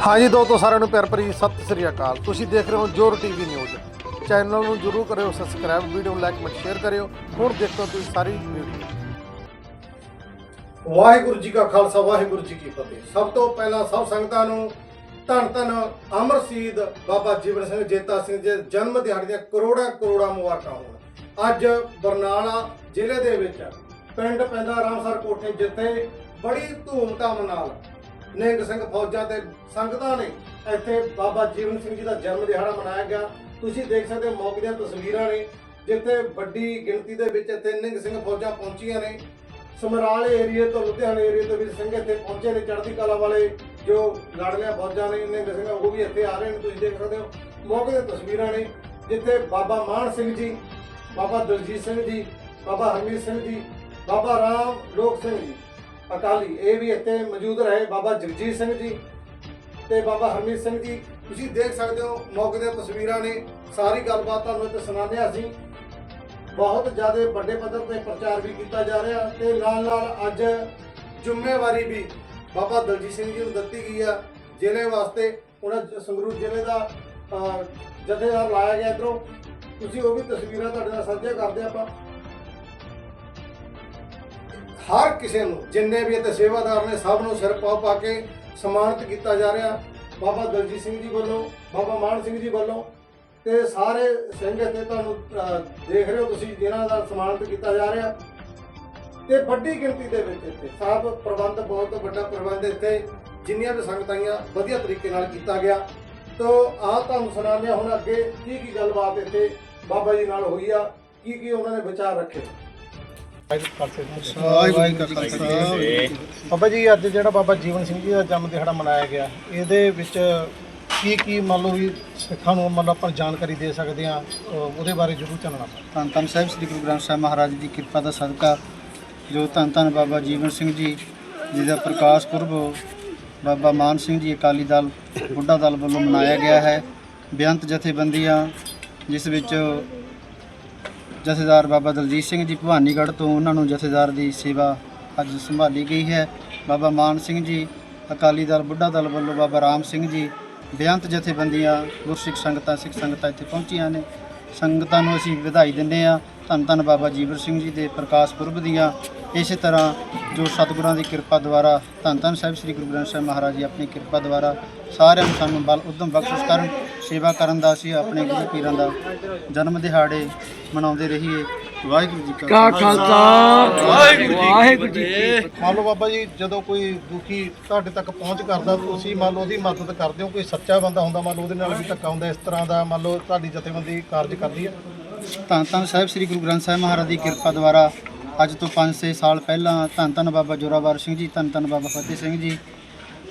ਹਾਂਜੀ ਦੋਸਤੋ, ਸਾਰਿਆਂ ਨੂੰ ਪਿਆਰ ਭਰੀ ਸਤਿ ਸ੍ਰੀ ਅਕਾਲ। ਤੁਸੀਂ ਦੇਖ ਰਹੇ ਹੋ ਜੋਰ ਟੀਵੀ ਨਿਊਜ਼। ਚੈਨਲ ਨੂੰ ਜਰੂਰ ਕਰਿਓ ਸਬਸਕ੍ਰਾਈਬ ਵੀਡੀਓ ਨੂੰ ਲਾਈਕ ਕਮੈਂਟ ਸ਼ੇਅਰ ਕਰਿਓ। ਹੁਣ ਦੇਖੋ ਤੁਸੀਂ ਸਾਰੀ ਵੀਡੀਓ ਵਾਹਿਗੁਰੂ ਜੀ ਕਾ ਖਾਲਸਾ, ਵਾਹਿਗੁਰੂ ਜੀ ਕੀ ਫਤਿਹ। ਸਭ ਤੋਂ ਪਹਿਲਾਂ ਸਭ ਸੰਗਤਾਂ ਨੂੰ ਧੰਨ ਧੰਨ ਅਮਰਸੀਦ ਬਾਬਾ ਜੀਵਨ ਸਿੰਘ ਜੇਤਾ ਸਿੰਘ ਦੇ ਜਨਮ ਦਿਹਾੜੇ ਦੀਆਂ ਕਰੋੜਾਂ ਕਰੋੜਾਂ ਮੁਬਾਰਕਾਂ ਹੋਣ। ਅੱਜ ਬਰਨਾਲਾ ਜ਼ਿਲ੍ਹੇ ਦੇ ਵਿੱਚ ਪਿੰਡ ਪੈਂਦਾ ਰਾਮਸਰ ਕੋਠੇ ਜਿੱਥੇ ਬੜੀ ਧੂਮਧਾਮ ਨਾਲ ਨਿਹੰਗ ਸਿੰਘ ਫੌਜਾਂ ਤੇ ਸੰਗਤਾਂ ਨੇ ਇੱਥੇ ਬਾਬਾ ਜੀਵਨ ਸਿੰਘ ਜੀ ਦਾ ਜਨਮ ਦਿਹਾੜਾ ਮਨਾਇਆ ਗਿਆ। ਤੁਸੀਂ ਦੇਖ ਸਕਦੇ ਹੋ ਮੌਕੇ ਦੀਆਂ ਤਸਵੀਰਾਂ ਨੇ, ਜਿੱਥੇ ਵੱਡੀ ਗਿਣਤੀ ਦੇ ਵਿੱਚ ਇੱਥੇ ਨਿਹੰਗ ਸਿੰਘ ਫੌਜਾਂ ਪਹੁੰਚੀਆਂ ਨੇ। ਸਮਰਾਲੇ ਏਰੀਏ ਤੋਂ ਲੁਧਿਆਣੇ ਏਰੀਏ ਤੋਂ ਵੀ ਸਿੰਘ ਇੱਥੇ ਪਹੁੰਚੇ ਨੇ ਚੜ੍ਹਦੀ ਕਲਾ ਵਾਲੇ ਜੋ ਲੜੀਆਂ ਫੌਜਾਂ ਨੇ ਨਿਹੰਗ ਸਿੰਘ ਉਹ ਵੀ ਇੱਥੇ ਆ ਰਹੇ ਨੇ, ਤੁਸੀਂ ਦੇਖ ਸਕਦੇ ਹੋ। ਮੌਕੇ ਦੀਆਂ ਤਸਵੀਰਾਂ ਨੇ, ਜਿੱਥੇ ਬਾਬਾ ਮਾਨ ਸਿੰਘ ਜੀ, ਬਾਬਾ ਦਲਜੀਤ ਸਿੰਘ ਜੀ, ਬਾਬਾ ਹਰਮੀਤ ਸਿੰਘ ਜੀ, ਬਾਬਾ ਰਾਮ ਲੋਕ ਸਿੰਘ ਜੀ। ਅਕਾਲੀ, ਇਹ ਵੀ ਇੱਥੇ ਮੌਜੂਦ ਰਹੇ ਬਾਬਾ ਜਗਜੀਤ ਸਿੰਘ ਜੀ ਤੇ ਬਾਬਾ ਹਰਮੀਤ ਸਿੰਘ ਜੀ। ਤੁਸੀਂ ਦੇਖ ਸਕਦੇ ਹੋ, ਮੌਕੇ ਦੀਆਂ ਤਸਵੀਰਾਂ ਨੇ, ਸਾਰੀ ਗੱਲਬਾਤ ਤੁਹਾਨੂੰ ਇੱਥੇ ਸੁਣਾਉਂਦੇ ਹਾਂ ਅਸੀਂ। ਬਹੁਤ ਜ਼ਿਆਦਾ ਵੱਡੇ ਪੱਧਰ ਤੇ ਪ੍ਰਚਾਰ ਵੀ ਕੀਤਾ ਜਾ ਰਿਹਾ ਤੇ ਨਾਲ ਨਾਲ ਅੱਜ ਜ਼ਿੰਮੇਵਾਰੀ ਵੀ ਬਾਬਾ ਦਲਜੀਤ ਸਿੰਘ ਜੀ ਨੂੰ ਦਿੱਤੀ ਗਈ ਆ। ਜ਼ਿਲ੍ਹੇ ਵਾਸਤੇ ਉਹਨਾਂ ਸੰਗਰੂਰ ਜ਼ਿਲ੍ਹੇ ਦਾ ਜਥੇਦਾਰ ਲਾਇਆ ਗਿਆ ਇਧਰੋਂ। ਤੁਸੀਂ ਉਹ ਵੀ ਤਸਵੀਰਾਂ ਤੁਹਾਡੇ ਨਾਲ ਸਾਂਝੀਆਂ ਕਰਦੇ ਆਪਾਂ। ਹਰ ਕਿਸੇ ਨੂੰ, ਜਿੰਨੇ ਵੀ ਇੱਥੇ ਸੇਵਾਦਾਰ ਨੇ, ਸਭ ਨੂੰ ਸਿਰ ਪਾ ਪਾ ਕੇ ਸਨਮਾਨਿਤ ਕੀਤਾ ਜਾ ਰਿਹਾ। ਬਾਬਾ ਦਲਜੀਤ ਸਿੰਘ ਜੀ ਵੱਲੋਂ, ਬਾਬਾ ਮਾਨ ਸਿੰਘ ਜੀ ਵੱਲੋਂ ਤੇ ਸਾਰੇ ਸਿੰਘ ਇੱਥੇ ਤੁਹਾਨੂੰ ਦੇਖ ਰਹੇ ਹੋ ਤੁਸੀਂ ਜਿਨ੍ਹਾਂ ਦਾ ਸਨਮਾਨਿਤ ਕੀਤਾ ਜਾ ਰਿਹਾ। ਤੇ ਵੱਡੀ ਗਿਣਤੀ ਦੇ ਵਿੱਚ ਇੱਥੇ ਸਭ ਪ੍ਰਬੰਧ ਬਹੁਤ ਵੱਡਾ ਪ੍ਰਬੰਧ ਇੱਥੇ, ਜਿੰਨੀਆਂ ਵੀ ਸੰਗਤਾਂ ਆਈਆਂ ਵਧੀਆ ਤਰੀਕੇ ਨਾਲ ਕੀਤਾ ਗਿਆ। ਤੋ ਆਹ ਤੁਹਾਨੂੰ ਸੁਣਾਉਂਦੇ ਹਾਂ ਹੁਣ ਅੱਗੇ ਕੀ ਕੀ ਗੱਲਬਾਤ ਇੱਥੇ ਬਾਬਾ ਜੀ ਨਾਲ ਹੋਈ ਆ, ਕੀ ਕੀ ਉਹਨਾਂ ਨੇ ਵਿਚਾਰ ਰੱਖੇ। ਬਾਬਾ ਜੀ, ਅੱਜ ਜਿਹੜਾ ਬਾਬਾ ਜੀਵਨ ਸਿੰਘ ਜੀ ਦਾ ਜਨਮ ਦਿਹਾੜਾ ਮਨਾਇਆ ਗਿਆ, ਇਹਦੇ ਵਿੱਚ ਕੀ ਕੀ ਮੰਨ ਲਓ ਵੀ ਸਿੱਖਾਂ ਨੂੰ ਮੰਨ ਲਓ ਆਪਾਂ ਜਾਣਕਾਰੀ ਦੇ ਸਕਦੇ ਆ ਉਹਦੇ ਬਾਰੇ ਜ਼ਰੂਰ ਚੱਲਣਾ ਧੰਨ ਧੰਨ ਸਾਹਿਬ, ਸ੍ਰੀ ਗੁਰੂ ਗ੍ਰੰਥ ਸਾਹਿਬ ਮਹਾਰਾਜ ਦੀ ਕਿਰਪਾ ਦਾ ਸਦਕਾ, ਜੋ ਧੰਨ ਧੰਨ ਬਾਬਾ ਜੀਵਨ ਸਿੰਘ ਜੀ ਜੀ ਦਾ ਪ੍ਰਕਾਸ਼ ਪੁਰਬ, ਬਾਬਾ ਮਾਨ ਸਿੰਘ ਜੀ ਅਕਾਲੀ ਦਲ, ਬੁੱਢਾ ਦਲ ਵੱਲੋਂ ਮਨਾਇਆ ਗਿਆ ਹੈ। ਬੇਅੰਤ ਜਥੇਬੰਦੀਆਂ, ਜਿਸ ਵਿੱਚ ਜਥੇਦਾਰ ਬਾਬਾ ਦਲਜੀਤ ਸਿੰਘ ਜੀ ਭਵਾਨੀਗੜ੍ਹ ਤੋਂ ਉਹਨਾਂ ਨੂੰ ਜਥੇਦਾਰ ਦੀ ਸੇਵਾ ਅੱਜ ਸੰਭਾਲੀ ਗਈ ਹੈ। ਬਾਬਾ ਮਾਨ ਸਿੰਘ ਜੀ, ਅਕਾਲੀ ਦਲ, ਬੁੱਢਾ ਦਲ ਵੱਲੋਂ ਬਾਬਾ ਰਾਮ ਸਿੰਘ ਜੀ ਬੇਅੰਤ ਜਥੇਬੰਦੀਆਂ, ਗੁਰਸਿੱਖ ਸੰਗਤਾਂ, ਸਿੱਖ ਸੰਗਤਾਂ ਇੱਥੇ ਪਹੁੰਚੀਆਂ ਨੇ। ਸੰਗਤਾਂ ਨੂੰ ਅਸੀਂ ਵਧਾਈ ਦਿੰਦੇ ਆ ਧੰਨ ਧੰਨ ਬਾਬਾ ਜੀਵਰ ਸਿੰਘ ਜੀ ਦੇ ਪ੍ਰਕਾਸ਼ ਪੁਰਬ ਦੀਆਂ ਇਸੇ ਤਰ੍ਹਾਂ ਜੋ ਸਤਿਗੁਰਾਂ ਦੀ ਕਿਰਪਾ ਦੁਆਰਾ ਧੰਨ ਧੰਨ ਸਾਹਿਬ ਸ੍ਰੀ ਗੁਰੂ ਗ੍ਰੰਥ ਸਾਹਿਬ ਮਹਾਰਾਜ ਜੀ ਆਪਣੀ ਕਿਰਪਾ ਦੁਆਰਾ ਸਾਰਿਆਂ ਨੂੰ ਸਾਨੂੰ ਬਲ ਉਦਮ ਬਖਸ਼ਿਸ਼ ਕਰਨ ਸੇਵਾ ਕਰਨ ਦਾ ਅਸੀਂ ਆਪਣੇ ਗੁਰੂ ਪੀਰਾਂ ਦਾ ਜਨਮ ਦਿਹਾੜੇ ਮਨਾਉਂਦੇ ਰਹੀਏ। ਵਾਹਿਗੁਰੂ ਜੀ ਕਾ ਖਾਲਸਾ। ਵਾਹਿਗੁਰੂ ਜੀ ਮੰਨ ਲਓ ਬਾਬਾ ਜੀ ਜਦੋਂ ਕੋਈ ਦੁਖੀ ਤੁਹਾਡੇ ਤੱਕ ਪਹੁੰਚ ਕਰਦਾ ਤੁਸੀਂ ਮੰਨ ਲਓ ਉਹਦੀ ਮਦਦ ਕਰਦੇ ਹੋ ਕੋਈ ਸੱਚਾ ਬੰਦਾ ਹੁੰਦਾ ਮੰਨ ਲਓ ਉਹਦੇ ਨਾਲ ਵੀ ਧੱਕਾ ਹੁੰਦਾ ਇਸ ਤਰ੍ਹਾਂ ਦਾ ਮੰਨ ਲਓ ਤੁਹਾਡੀ ਜਥੇਬੰਦੀ ਕਾਰਜ ਕਰਦੀ ਹੈ। ਧੰਨ ਧੰਨ ਸਾਹਿਬ ਸ੍ਰੀ ਗੁਰੂ ਗ੍ਰੰਥ ਸਾਹਿਬ ਮਹਾਰਾਜ ਦੀ ਕਿਰਪਾ ਦੁਆਰਾ ਅੱਜ ਤੋਂ 5-6 ਸਾਲ ਪਹਿਲਾਂ ਧੰਨ ਧੰਨ ਬਾਬਾ ਜੋਰਾਵਰ ਸਿੰਘ ਜੀ, ਧੰਨ ਧੰਨ ਬਾਬਾ ਫਤਿਹ ਸਿੰਘ ਜੀ।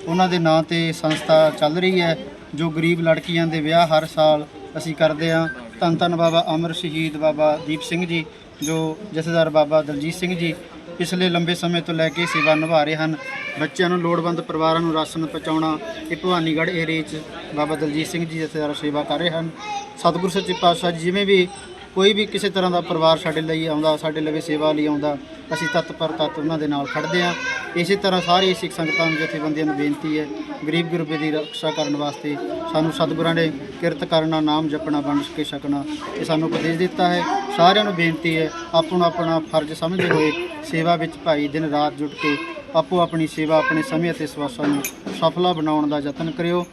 ਉਹਨਾਂ ਦੇ ਨਾਂ ਤੇ ਸੰਸਥਾ ਚੱਲ ਰਹੀ ਹੈ, ਜੋ ਗਰੀਬ ਲੜਕੀਆਂ ਦੇ ਵਿਆਹ ਹਰ ਸਾਲ ਅਸੀਂ ਕਰਦੇ ਹਾਂ। ਧੰਨ ਧੰਨ ਬਾਬਾ ਅਮਰ ਸ਼ਹੀਦ ਬਾਬਾ ਦੀਪ ਸਿੰਘ ਜੀ, ਜੋ ਜਥੇਦਾਰ ਬਾਬਾ ਦਲਜੀਤ ਸਿੰਘ ਜੀ ਪਿਛਲੇ ਲੰਬੇ ਸਮੇਂ ਤੋਂ ਲੈ ਕੇ ਸੇਵਾ ਨਿਭਾ ਰਹੇ ਹਨ। ਬੱਚਿਆਂ ਨੂੰ ਲੋੜਵੰਦ ਪਰਿਵਾਰਾਂ ਨੂੰ ਰਾਸ਼ਨ ਪਹੁੰਚਾਉਣਾ ਇਹ ਭਵਾਨੀਗੜ੍ਹ ਏਰੀਏ 'ਚ ਬਾਬਾ ਦਲਜੀਤ ਸਿੰਘ ਜੀ ਜਥੇਦਾਰ ਸੇਵਾ ਕਰ ਰਹੇ ਹਨ। ਸਤਿਗੁਰੂ ਸੱਚੇ ਪਾਤਸ਼ਾਹ ਜੀ, ਜਿਵੇਂ ਵੀ ਕੋਈ ਵੀ ਕਿਸੇ ਤਰ੍ਹਾਂ ਦਾ ਪਰਿਵਾਰ ਸਾਡੇ ਲਈ ਆਉਂਦਾ, ਸਾਡੇ ਲਵੇ ਸੇਵਾ ਲਈ ਆਉਂਦਾ, ਅਸੀਂ ਤਤਪਰ ਤਤ ਉਹਨਾਂ ਦੇ ਨਾਲ ਖੜਦੇ ਹਾਂ। ਇਸੇ ਤਰ੍ਹਾਂ ਸਾਰੀ ਸਿੱਖ ਸੰਗਤਾਂ ਨੂੰ ਜਥੇਬੰਦੀਆਂ ਨੂੰ ਬੇਨਤੀ ਹੈ, ਗਰੀਬ ਗੁਰਬੇ ਦੀ ਰੱਖਿਆ ਕਰਨ ਵਾਸਤੇ ਸਾਨੂੰ ਸਤਿਗੁਰਾਂ ਨੇ ਕਿਰਤ ਕਰਨਾ, ਨਾਮ ਜਪਣਾ, ਵੰਡ ਕੇ ਛਕਣਾ, ਇਹ ਸਾਨੂੰ ਉਪਦੇਸ਼ ਦਿੱਤਾ ਹੈ। ਸਾਰਿਆਂ ਨੂੰ ਬੇਨਤੀ ਹੈ, ਆਪਣਾ ਆਪਣਾ ਫਰਜ਼ ਸਮਝਦੇ ਹੋਏ ਸੇਵਾ ਵਿੱਚ ਭਾਈ ਦਿਨ ਰਾਤ ਜੁਟ ਕੇ ਆਪੋ ਆਪਣੀ ਸੇਵਾ ਆਪਣੇ ਸਮੇਂ ਅਤੇ ਸਵਾਸਾਂ ਨੂੰ ਸਫਲਾ ਬਣਾਉਣ ਦਾ ਯਤਨ ਕਰਿਓ।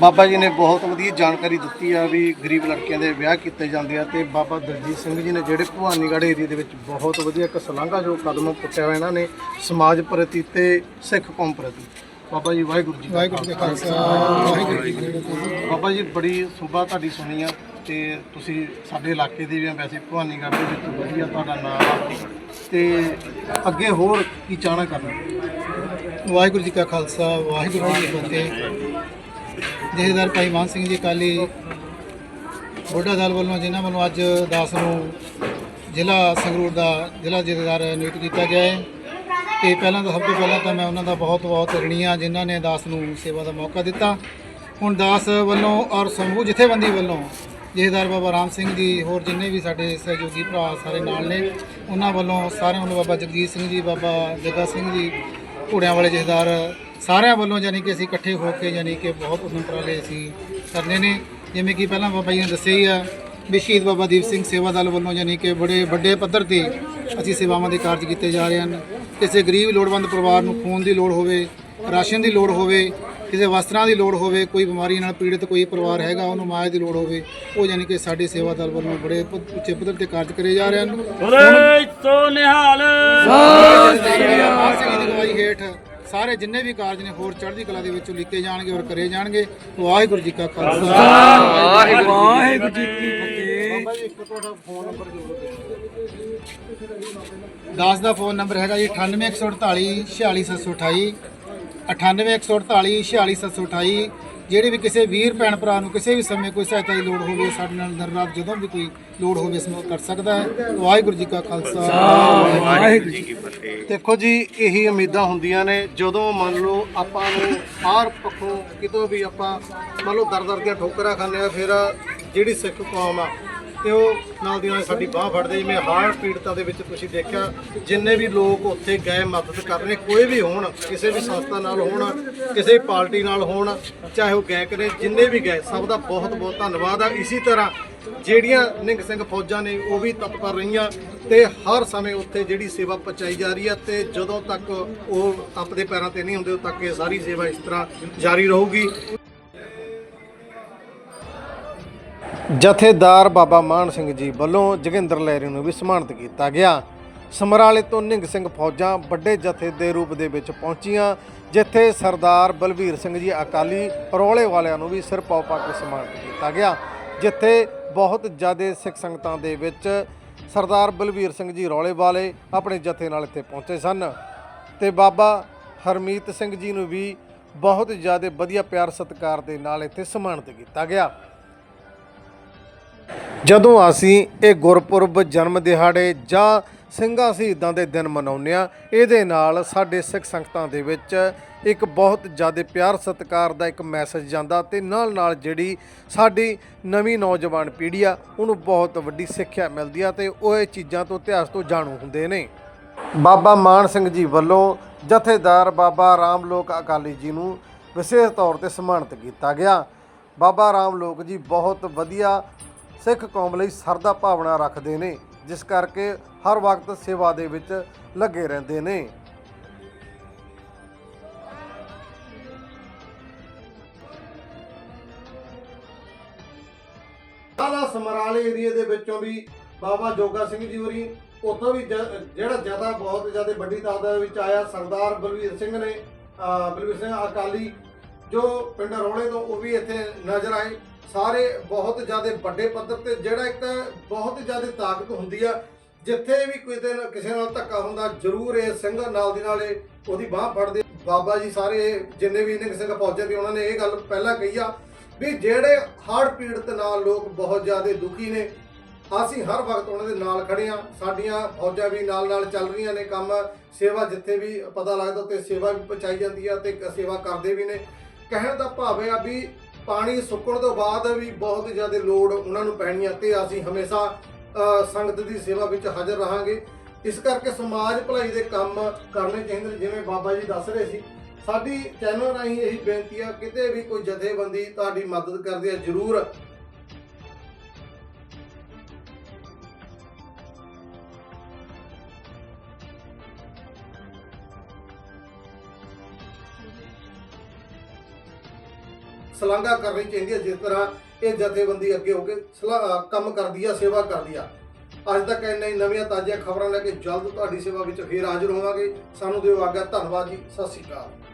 ਬਾਬਾ ਜੀ ਨੇ ਬਹੁਤ ਵਧੀਆ ਜਾਣਕਾਰੀ ਦਿੱਤੀ ਆ ਵੀ ਗਰੀਬ ਲੜਕੀਆਂ ਦੇ ਵਿਆਹ ਕੀਤੇ ਜਾਂਦੇ ਆ ਤੇ ਬਾਬਾ ਦਲਜੀਤ ਸਿੰਘ ਜੀ ਨੇ ਜਿਹੜੇ ਭਵਾਨੀਗੜ੍ਹ ਏਰੀਏ ਦੇ ਵਿੱਚ ਬਹੁਤ ਵਧੀਆ ਇੱਕ ਸਲਾਘਾ ਜੋ ਕਦਮ ਪੁੱਟਿਆ ਹੋਇਆ ਇਹਨਾਂ ਨੇ ਸਮਾਜ ਪ੍ਰਤੀ ਤੇ ਸਿੱਖ ਕੌਮ ਪ੍ਰਤੀ। ਬਾਬਾ ਜੀ ਵਾਹਿਗੁਰੂ ਜੀ ਵਾਹਿਗੁਰੂ ਜੀ ਖਾਲਸਾ। ਵਾਹਿਗੁਰੂ ਜੀ ਬਾਬਾ ਜੀ ਬੜੀ ਸੁਭਾ ਤੁਹਾਡੀ ਸੁਣੀ ਆ ਤੇ ਤੁਸੀਂ ਸਾਡੇ ਇਲਾਕੇ ਦੇ ਵੀ ਆ ਵੈਸੇ ਭਵਾਨੀਗੜ੍ਹ ਦੇ ਵਿੱਚ ਵਧੀਆ ਤੁਹਾਡਾ ਨਾਮ ਆ। ਤੇ ਅੱਗੇ ਹੋਰ ਕੀ ਚਾਹਣਾ ਕਰਨਾ? ਵਾਹਿਗੁਰੂ ਜੀ ਕਾ ਖਾਲਸਾ ਵਾਹਿਗੁਰੂ ਜੀ ਕੀ ਫਤਿਹ। ਜਥੇਦਾਰ ਭਾਈ ਮਾਨ ਸਿੰਘ ਜੀ ਕਾਲੀ ਬੁੱਢਾ ਦਲ ਵੱਲੋਂ, ਜਿਨ੍ਹਾਂ ਵੱਲੋਂ ਅੱਜ ਦਾਸ ਨੂੰ ਜ਼ਿਲ੍ਹਾ ਸੰਗਰੂਰ ਦਾ ਜ਼ਿਲ੍ਹਾ ਜਥੇਦਾਰ ਨਿਯੁਕਤ ਕੀਤਾ ਗਿਆ ਹੈ। ਤੇ ਪਹਿਲਾਂ ਤਾਂ ਸਭ ਤੋਂ ਪਹਿਲਾਂ ਤਾਂ ਮੈਂ ਉਹਨਾਂ ਦਾ ਬਹੁਤ ਬਹੁਤ ਰਣੀ ਹਾਂ ਜਿਨ੍ਹਾਂ ਨੇ ਦਾਸ ਨੂੰ ਸੇਵਾ ਦਾ ਮੌਕਾ ਦਿੱਤਾ। ਹੁਣ ਦਾਸ ਵੱਲੋਂ ਔਰ ਸਮੂਹ ਜਥੇਬੰਦੀ ਵੱਲੋਂ ਜਥੇਦਾਰ ਬਾਬਾ ਰਾਮ ਸਿੰਘ ਜੀ, ਹੋਰ ਜਿੰਨੇ ਵੀ ਸਾਡੇ ਸਹਿਯੋਗੀ ਭਰਾ ਸਾਰੇ ਨਾਲ ਨੇ, ਉਹਨਾਂ ਵੱਲੋਂ ਸਾਰਿਆਂ ਵੱਲੋਂ ਬਾਬਾ ਜਗਜੀਤ ਸਿੰਘ ਜੀ, ਬਾਬਾ ਜੱਗਾ ਸਿੰਘ ਜੀ, ਘੋੜਿਆਂ ਵਾਲੇ ਜਥੇਦਾਰ ਸਾਰਿਆਂ ਵੱਲੋਂ ਯਾਨੀ ਕਿ ਅਸੀਂ ਇਕੱਠੇ ਹੋ ਕੇ ਯਾਨੀ ਕਿ ਬਹੁਤ ਉਦਮ ਉਪਰਾਲੇ ਅਸੀਂ ਕਰਨੇ ਨੇ। ਜਿਵੇਂ ਕਿ ਪਹਿਲਾਂ ਬਾਬਾ ਜੀ ਨੇ ਦੱਸਿਆ ਹੀ ਆ ਵੀ ਸ਼ਹੀਦ ਬਾਬਾ ਦੀਪ ਸਿੰਘ ਸੇਵਾ ਦਲ ਵੱਲੋਂ ਯਾਨੀ ਕਿ ਬੜੇ ਵੱਡੇ ਪੱਧਰ ਤੇ ਅਸੀਂ ਸੇਵਾਵਾਂ ਦੇ ਕਾਰਜ ਕੀਤੇ ਜਾ ਰਹੇ ਹਨ। ਕਿਸੇ ਗਰੀਬ ਲੋੜਵੰਦ ਪਰਿਵਾਰ ਨੂੰ ਖੂਨ ਦੀ ਲੋੜ ਹੋਵੇ ਰਾਸ਼ਨ ਦੀ ਲੋੜ ਹੋਵੇ ਕਿਸੇ ਵਸਤਰਾਂ ਦੀ ਲੋੜ ਹੋਵੇ ਕੋਈ ਬਿਮਾਰੀ ਨਾਲ ਪੀੜਤ ਕੋਈ ਪਰਿਵਾਰ ਹੈਗਾ ਉਹਨੂੰ ਮਾਇਆ ਦੀ ਲੋੜ ਹੋਵੇ ਉਹ ਯਾਨੀ ਕਿ ਸਾਡੇ ਸੇਵਾ ਦਲ ਵੱਲੋਂ ਬੜੇ ਉੱਚੇ ਪੱਧਰ ਤੇ ਕਾਰਜ ਕਰੇ ਜਾ ਰਹੇ ਹਨ। ਬੋਲੇ ਸੋ ਨਿਹਾਲ। ਮਾਨ ਸਿੰਘ ਦੀ ਅਗਵਾਈ ਹੇਠ ਸਾਰੇ ਜਿੰਨੇ ਵੀ ਕਾਰਜ ਨੇ ਹੋਰ ਚੜ੍ਹਦੀ ਕਲਾ ਦੇ ਵਿੱਚ ਲਿਖੇ ਜਾਣਗੇ ਔਰ ਕਰੇ ਜਾਣਗੇ ਵਾਹਿਗੁਰੂ ਜੀ ਕਾ ਖਾਲਸਾ। ਵਾਹਿਗੁਰੂ ਜੀ ਕੀ ਫਤਿਹ। ਬਾਬਾ ਜੀ ਇੱਕ ਤੁਹਾਡਾ ਫੋਨ ਨੰਬਰ ਜਰੂਰ ਦਾਸ ਦਾ ਫੋਨ ਨੰਬਰ ਹੈਗਾ ਜੀ 98148 46728 98148 46728 ਜਿਹੜੇ ਵੀ ਕਿਸੇ ਵੀਰ ਭੈਣ ਭਰਾ ਨੂੰ ਕਿਸੇ ਵੀ ਸਮੇਂ ਕੋਈ ਸਹਾਇਤਾ ਦੀ ਲੋੜ ਹੋਵੇ ਸਾਡੇ ਨਾਲ ਦਿਨ ਰਾਤ ਜਦੋਂ ਵੀ ਕੋਈ ਲੋੜ ਹੋਵੇ ਇਸ ਨੂੰ ਕਰ ਸਕਦਾ ਹੈ। ਵਾਹਿਗੁਰੂ ਜੀ ਕਾ ਖਾਲਸਾ। ਵਾਹਿਗੁਰੂ ਜੀ ਕੀ ਫਤਿਹ। ਦੇਖੋ ਜੀ ਇਹੀ ਉਮੀਦਾਂ ਹੁੰਦੀਆਂ ਨੇ ਜਦੋਂ ਮੰਨ ਲਓ ਆਪਾਂ ਨੂੰ ਹਰ ਪੱਖੋਂ ਕਿਤੋਂ ਵੀ ਆਪਾਂ ਮੰਨ ਲਓ ਦਰ ਦਰ ਦੀਆਂ ਠੋਕਰਾਂ ਖਾਂਦੇ ਆ ਫਿਰ ਜਿਹੜੀ ਸਿੱਖ ਕੌਮ ਆ ਤੇ ਉਹ ਨਾਲ ਦੀ ਨਾਲ ਸਾਡੀ ਬਾਹ ਫੜਦੇ ਜਿਵੇਂ ਹਾਰਟ ਪੀੜਤਾਂ ਦੇ ਵਿੱਚ ਤੁਸੀਂ ਦੇਖਿਆ, ਜਿੰਨੇ ਵੀ ਲੋਕ ਉੱਥੇ ਗਏ, ਮਦਦ ਕਰ ਰਹੇ, ਕੋਈ ਵੀ ਹੋਣ, ਕਿਸੇ ਵੀ ਸੰਸਥਾ ਨਾਲ ਹੋਣ, ਕਿਸੇ ਵੀ ਪਾਰਟੀ ਨਾਲ ਹੋਣ, ਚਾਹੇ ਉਹ ਗਏ ਕਰੇ, ਜਿੰਨੇ ਵੀ ਗਏ, ਸਭ ਦਾ ਬਹੁਤ ਬਹੁਤ ਧੰਨਵਾਦ ਆ। ਇਸੇ ਤਰ੍ਹਾਂ ਜਿਹੜੀਆਂ ਨਿੰਗ ਸਿੰਘ ਫੌਜਾਂ ਨੇ, ਉਹ ਵੀ ਤਤਪਰ ਰਹੀਆਂ ਤੇ ਹਰ ਸਮੇਂ ਉੱਥੇ ਜਿਹੜੀ ਸੇਵਾ ਪਹੁੰਚਾਈ ਜਾ ਰਹੀ ਹੈ ਤੇ ਜਦੋਂ ਤੱਕ ਉਹ ਆਪਣੇ ਪੈਰਾਂ ਤੇ ਨਹੀਂ ਹੁੰਦੇ, ਉਦੋਂ ਤੱਕ ਇਹ ਸਾਰੀ ਸੇਵਾ ਇਸ ਤਰ੍ਹਾਂ ਜਾਰੀ ਰਹੂਗੀ। ਜਥੇਦਾਰ ਬਾਬਾ ਮਾਨ ਸਿੰਘ ਜੀ ਵੱਲੋਂ ਜੋਗਿੰਦਰ ਲਹਿਰੀ ਨੂੰ ਵੀ ਸਨਮਾਨਿਤ ਕੀਤਾ ਗਿਆ। ਸਮਰਾਲੇ ਤੋਂ ਨਿੰਗ ਸਿੰਘ ਫੌਜਾਂ ਵੱਡੇ ਜਥੇ ਦੇ ਰੂਪ ਦੇ ਵਿੱਚ ਪਹੁੰਚੀਆਂ, ਜਿੱਥੇ ਸਰਦਾਰ ਬਲਵੀਰ ਸਿੰਘ ਜੀ ਅਕਾਲੀ ਰੋਲੇ ਵਾਲਿਆਂ ਨੂੰ ਵੀ ਸਿਰ ਪਾਉ ਪਾ ਕੇ ਸਨਮਾਨਿਤ ਕੀਤਾ ਗਿਆ, ਜਿੱਥੇ ਬਹੁਤ ਜ਼ਿਆਦਾ ਸਿੱਖ ਸੰਗਤਾਂ ਦੇ ਵਿੱਚ ਸਰਦਾਰ ਬਲਵੀਰ ਸਿੰਘ ਜੀ ਰੋਲੇ ਵਾਲੇ ਆਪਣੇ ਜਥੇ ਨਾਲ ਇੱਥੇ ਪਹੁੰਚੇ ਸਨ। ਤੇ ਬਾਬਾ ਹਰਮੀਤ ਸਿੰਘ ਜੀ ਨੂੰ ਵੀ ਬਹੁਤ ਜ਼ਿਆਦਾ ਵਧੀਆ ਪਿਆਰ ਸਤਿਕਾਰ ਦੇ ਨਾਲ ਇੱਥੇ ਸਨਮਾਨਿਤ ਕੀਤਾ ਗਿਆ। ਜਦੋਂ ਅਸੀਂ ਇਹ ਗੁਰਪੁਰਬ ਜਨਮ ਦਿਹਾੜੇ ਜਾਂ ਸਿੰਘਾਂ ਸ਼ਹੀਦਾਂ ਦੇ ਦਿਨ ਮਨਾਉਂਦੇ ਆ ਇਹਦੇ ਨਾਲ ਸਾਡੇ ਸਿੱਖ ਸੰਗਤਾਂ ਦੇ ਵਿੱਚ ਇੱਕ ਬਹੁਤ ਜ਼ਿਆਦਾ ਪਿਆਰ ਸਤਿਕਾਰ ਦਾ ਇੱਕ ਮੈਸੇਜ ਜਾਂਦਾ ਤੇ ਨਾਲ ਨਾਲ ਜਿਹੜੀ ਸਾਡੀ ਨਵੀਂ ਨੌਜਵਾਨ ਪੀੜ੍ਹੀ ਆ, ਉਹਨੂੰ ਬਹੁਤ ਵੱਡੀ ਸਿੱਖਿਆ ਮਿਲਦੀ ਆ ਤੇ ਉਹ ਇਹ ਚੀਜ਼ਾਂ ਤੋਂ, ਇਤਿਹਾਸ ਤੋਂ ਜਾਣੂ ਹੁੰਦੇ ਨੇ। ਬਾਬਾ ਮਾਨ ਸਿੰਘ ਜੀ ਵੱਲੋਂ ਜਥੇਦਾਰ ਬਾਬਾ ਰਾਮ ਲੋਕ ਅਕਾਲੀ ਜੀ ਨੂੰ ਵਿਸ਼ੇਸ਼ ਤੌਰ ਤੇ ਸਨਮਾਨਿਤ ਕੀਤਾ ਗਿਆ। ਬਾਬਾ ਰਾਮ ਲੋਕ ਜੀ ਬਹੁਤ ਵਧੀਆ ਸਿੱਖ ਕੌਮ ਲਈ ਸਰਦਾ ਭਾਵਨਾ ਰੱਖਦੇ ਨੇ, ਜਿਸ ਕਰਕੇ ਹਰ ਵਕਤ ਸੇਵਾ ਦੇ ਵਿੱਚ ਲੱਗੇ ਰਹਿੰਦੇ ਨੇ। ਸਾਲਾ ਸਮਰਾਲੇ ਏਰੀਏ ਦੇ ਵਿੱਚੋਂ ਵੀ ਬਾਬਾ ਜੋਗਾ ਸਿੰਘ ਜੀ ਹੋਰੀ, ਉੱਥੋਂ ਵੀ ਜਿਹੜਾ ਜ਼ਿਆਦਾ ਬਹੁਤ ਜ਼ਿਆਦਾ ਵੱਡੀ ਤਾਦਾਦ ਵਿੱਚ ਆਇਆ ਸਰਦਾਰ ਬਲਵੀਰ ਸਿੰਘ ਨੇ, ਅਹ ਬਲਵੀਰ ਸਿੰਘ ਅਕਾਲੀ, ਜੋ ਪਿੰਡ ਰੋਲੇ ਤੋਂ ਉਹ ਵੀ ਇੱਥੇ ਨਜ਼ਰ ਆਏ। ਸਾਰੇ ਬਹੁਤ ਜ਼ਿਆਦਾ ਵੱਡੇ ਪੱਧਰ ਤੇ ਜਿਹੜਾ ਇੱਕ ਬਹੁਤ ਜ਼ਿਆਦਾ ਤਾਕਤ ਹੁੰਦੀ ਆ, ਜਿੱਥੇ ਵੀ ਕੋਈ ਦਿਨ ਕਿਸੇ ਨਾਲ ਧੱਕਾ ਹੁੰਦਾ, ਜ਼ਰੂਰ ਇਹ ਸਿੰਘ ਨਾਲ ਦੀ ਨਾਲ ਇਹ ਉਹਦੀ ਬਾਹ ਫੜਦੇ। ਬਾਬਾ ਜੀ ਸਾਰੇ ਜਿੰਨੇ ਵੀ ਨਿੰਗ ਸਿੰਘ ਫੌਜਾਂ ਦੀ ਉਹਨਾਂ ਨੇ ਇਹ ਗੱਲ ਪਹਿਲਾਂ ਕਹੀ ਆ ਵੀ ਜਿਹੜੇ ਹੜ੍ਹ ਪੀੜਤ ਨਾਲ ਲੋਕ ਬਹੁਤ ਜ਼ਿਆਦਾ ਦੁਖੀ ਨੇ, ਅਸੀਂ ਹਰ ਵਕਤ ਉਹਨਾਂ ਦੇ ਨਾਲ ਖੜੇ ਆ। ਸਾਡੀਆਂ ਫੌਜਾਂ ਵੀ ਨਾਲ ਨਾਲ ਚੱਲ ਰਹੀਆਂ ਨੇ, ਕੰਮ, ਸੇਵਾ ਜਿੱਥੇ ਵੀ ਪਤਾ ਲੱਗਦਾ ਤੇ ਸੇਵਾ ਵੀ ਪਹੁੰਚਾਈ ਜਾਂਦੀ ਆ ਤੇ ਸੇਵਾ ਕਰਦੇ ਵੀ ਨੇ। ਕਹਿਣ ਦਾ ਭਾਵ ਹੈ ਵੀ ਪਾਣੀ ਸੁੱਕਣ ਤੋਂ ਬਾਅਦ ਵੀ ਬਹੁਤ ਜ਼ਿਆਦਾ ਲੋੜ ਉਹਨਾਂ ਨੂੰ ਪੈਣੀ ਹੈ ਤੇ ਅਸੀਂ ਹਮੇਸ਼ਾ ਸੰਗਤ ਦੀ ਸੇਵਾ ਵਿੱਚ ਹਾਜ਼ਰ ਰਹਾਂਗੇ। ਇਸ ਕਰਕੇ ਸਮਾਜ ਭਲਾਈ ਦੇ ਕੰਮ ਕਰਨੇ ਚਾਹੀਦੇ ਨੇ, ਜਿਵੇਂ ਬਾਬਾ ਜੀ ਦੱਸ ਰਹੇ ਸੀ। ਸਾਡੀ ਚੈਨਲ ਰਾਹੀਂ ਇਹੀ ਬੇਨਤੀ ਆ ਕਿਤੇ ਵੀ ਕੋਈ ਜਥੇਬੰਦੀ ਤੁਹਾਡੀ ਮਦਦ ਕਰਦੀ ਹੈ ਜਰੂਰ ਸ਼ਲਾਘਾ ਕਰਨੀ ਚਾਹੀਦੀ ਹੈ ਜਿਸ ਤਰ੍ਹਾਂ ਇਹ ਜਥੇਬੰਦੀ ਅੱਗੇ ਹੋ ਕੇ ਸਲਾ- ਕੰਮ ਕਰਦੀ ਆ, ਸੇਵਾ ਕਰਦੀ ਆ। ਅੱਜ ਤੱਕ ਇੰਨੇ ਹੀ ਨਵੀਆਂ ਤਾਜ਼ੀਆਂ ਖਬਰਾਂ ਲੈ ਕੇ ਜਲਦ ਤੁਹਾਡੀ ਸੇਵਾ ਵਿੱਚ ਫੇਰ ਹਾਜ਼ਰ ਹੋਵਾਂਗੇ। ਸਾਨੂੰ ਦਿਓ ਆਗਿਆ, ਧੰਨਵਾਦ ਜੀ, ਸਤਿ ਸ਼੍ਰੀ ਅਕਾਲ।